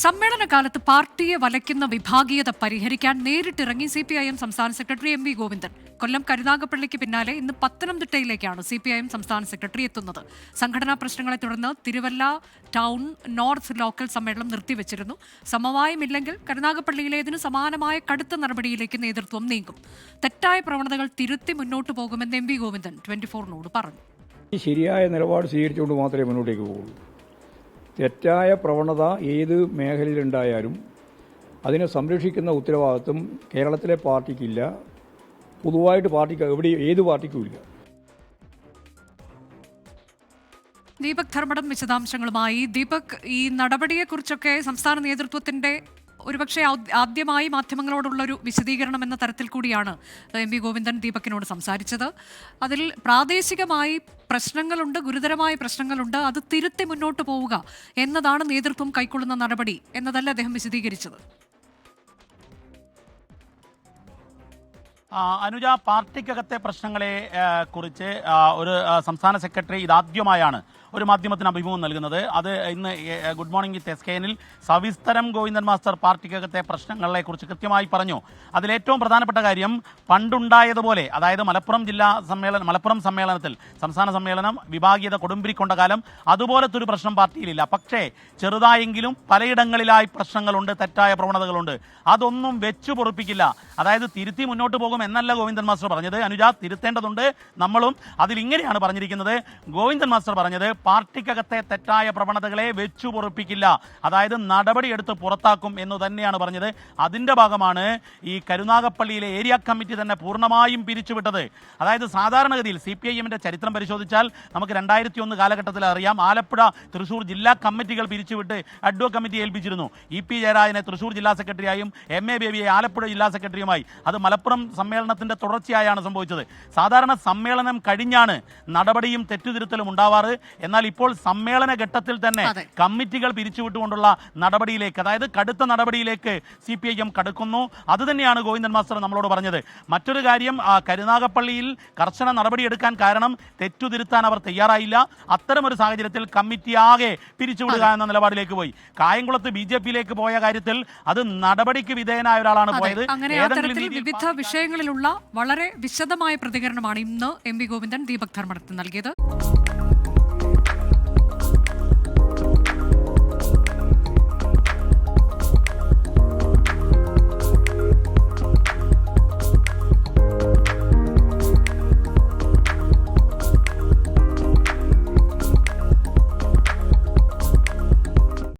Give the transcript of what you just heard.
സമ്മേളനകാലത്ത് പാർട്ടിയെ വലയ്ക്കുന്ന വിഭാഗീയത പരിഹരിക്കാൻ നേരിട്ടിറങ്ങി സി പി ഐ എം സംസ്ഥാന secretary M V Govindan. Kollam കരുനാഗപ്പള്ളിക്ക് പിന്നാലെ ഇന്ന് പത്തനംതിട്ടയിലേക്കാണ് സി പി ഐ എം സംസ്ഥാന സെക്രട്ടറി എത്തുന്നത്. സംഘടനാ പ്രശ്നങ്ങളെ തുടർന്ന് തിരുവല്ല ടൗൺ നോർത്ത് ലോക്കൽ സമ്മേളനം നിർത്തിവെച്ചിരുന്നു. സമവായമില്ലെങ്കിൽ കരുനാഗപ്പള്ളിയിലേതിന് സമാനമായ കടുത്ത നടപടിയിലേക്ക് നേതൃത്വം നീങ്ങും. തെറ്റായ പ്രവണതകൾ തിരുത്തി മുന്നോട്ട് പോകുമെന്ന് എം വി ഗോവിന്ദൻ ട്വന്റി ഫോറിനോട് പറഞ്ഞു. ശരിയായ നിലപാട് സ്വീകരിച്ചുകൊണ്ട് മാത്രമേ മുന്നോട്ടേക്ക് പോകുള്ളൂ തെറ്റായ പ്രവണത ഏത് മേഖലയിലുണ്ടായാലും അതിനെ സംരക്ഷിക്കുന്ന ഉത്തരവാദിത്വം കേരളത്തിലെ പാർട്ടിക്കില്ല. പൊതുവായിട്ട് പാർട്ടിക്ക് എവിടെ ഏത് പാർട്ടിക്കും ഇല്ല. ദീപക് ധർമ്മടം വിശദാംശങ്ങളുമായി. ദീപക് ഈ നടപടിയെക്കുറിച്ചൊക്കെ സംസ്ഥാന നേതൃത്വത്തിന്റെ ഒരുപക്ഷെ ആദ്യമായി മാധ്യമങ്ങളോടുള്ള ഒരു വിശദീകരണം എന്ന തരത്തിൽ കൂടിയാണ് എം വി ഗോവിന്ദൻ ദീപക്കിനോട് സംസാരിച്ചത്. അതിൽ പ്രാദേശികമായി പ്രശ്നങ്ങളുണ്ട് ഗുരുതരമായ പ്രശ്നങ്ങളുണ്ട് അത് തിരുത്തി മുന്നോട്ട് പോവുക എന്നതാണ് നേതൃത്വം കൈക്കൊള്ളുന്ന നടപടി എന്നതല്ല അദ്ദേഹം വിശദീകരിച്ചത്. അനുജ പാർട്ടിക്കകത്തെ പ്രശ്നങ്ങളെ കുറിച്ച് ഒരു സംസ്ഥാന സെക്രട്ടറി ഇതാദ്യമായാണ് ഒരു മാധ്യമത്തിന് അഭിമുഖം നൽകുന്നത്. അത് ഇന്ന് ഗുഡ് മോർണിംഗ് വിത്ത് എസ് കെനിൽ സവിസ്തരം ഗോവിന്ദൻ മാസ്റ്റർ പാർട്ടിക്കകത്തെ പ്രശ്നങ്ങളെ കുറിച്ച് കൃത്യമായി പറഞ്ഞു. അതിലേറ്റവും പ്രധാനപ്പെട്ട കാര്യം പണ്ടുണ്ടായതുപോലെ അതായത് മലപ്പുറം ജില്ലാ സമ്മേളനം മലപ്പുറം സമ്മേളനത്തിൽ സംസ്ഥാന സമ്മേളനം വിഭാഗീയത കൊടുമ്പിരിക്കൊണ്ട കാലം അതുപോലത്തെ ഒരു പ്രശ്നം പാർട്ടിയിലില്ല. പക്ഷേ ചെറുതായെങ്കിലും പലയിടങ്ങളിലായി പ്രശ്നങ്ങളുണ്ട് തെറ്റായ പ്രവണതകളുണ്ട്. അതൊന്നും വെച്ചു പൊറുപ്പിക്കില്ല. അതായത് തിരുത്തി മുന്നോട്ട് പോകും എന്നല്ല ഗോവിന്ദൻ മാസ്റ്റർ പറഞ്ഞത്. അനുജ തിരുത്തേണ്ടതുണ്ട്. നമ്മളും അതിൽ ഇങ്ങനെയാണ് പറഞ്ഞിരിക്കുന്നത്. ഗോവിന്ദൻ മാസ്റ്റർ പറഞ്ഞത് പാർട്ടിക്കകത്തെ തെറ്റായ പ്രവണതകളെ വെച്ചു പൊറുപ്പിക്കില്ല. അതായത് നടപടിയെടുത്ത് പുറത്താക്കും എന്ന് തന്നെയാണ് പറഞ്ഞത്. അതിന്റെ ഭാഗമാണ് ഈ കരുനാഗപ്പള്ളിയിലെ ഏരിയ കമ്മിറ്റി തന്നെ പൂർണമായും പിരിച്ചുവിട്ടത്. അതായത് സാധാരണഗതിയിൽ സി പി ഐ എമ്മിന്റെ ചരിത്രം പരിശോധിച്ചാൽ നമുക്ക് രണ്ടായിരത്തി ഒന്ന് കാലഘട്ടത്തിൽ അറിയാം. ആലപ്പുഴ തൃശൂർ ജില്ലാ കമ്മിറ്റികൾ പിരിച്ചുവിട്ട് അഡ്വോ കമ്മിറ്റി ഏൽപ്പിച്ചിരുന്നു. ഇ പി ജയരാജനെ തൃശൂർ ജില്ലാ സെക്രട്ടറിയായും എം എ ബേബിയെ ആലപ്പുഴ ജില്ലാ സെക്രട്ടറിയുമായി. അത് മലപ്പുറം സമ്മേളനത്തിന്റെ തുടർച്ചയായാണ് സംഭവിച്ചത്. സാധാരണ സമ്മേളനം കഴിഞ്ഞാണ് നടപടിയും തെറ്റുതിരുത്തലും ഉണ്ടാവാറ്. എന്നാൽ ഇപ്പോൾ സമ്മേളന ഘട്ടത്തിൽ തന്നെ. കമ്മിറ്റികൾ പിരിച്ചുവിട്ടുകൊണ്ടുള്ള നടപടിയിലേക്ക് അതായത് കടുത്ത നടപടിയിലേക്ക് സി പി ഐ എം കടക്കുന്നു. അതുതന്നെയാണ് ഗോവിന്ദൻ മാസ്റ്റർ നമ്മളോട് പറഞ്ഞത്. മറ്റൊരു കാര്യം കരുനാഗപ്പള്ളിയിൽ കർശന നടപടിയെടുക്കാൻ കാരണം തെറ്റുതിരുത്താൻ അവർ തയ്യാറായില്ല. അത്തരമൊരു സാഹചര്യത്തിൽ കമ്മിറ്റി ആകെ പിരിച്ചുവിടുക എന്ന നിലപാടിലേക്ക് പോയി. കായംകുളത്ത് ബി ജെ പിയിലേക്ക് പോയ കാര്യത്തിൽ അത് നടപടിക്ക് വിധേയനായ ഒരാളാണ് പോയത്. വിവിധ വിഷയങ്ങൾ വിവിധ വളരെ വിശദമായ പ്രതികരണമാണ് ഇന്ന് എം വി ഗോവിന്ദൻ ദീപക് ധർമ്മടത്ത് നൽകിയത്.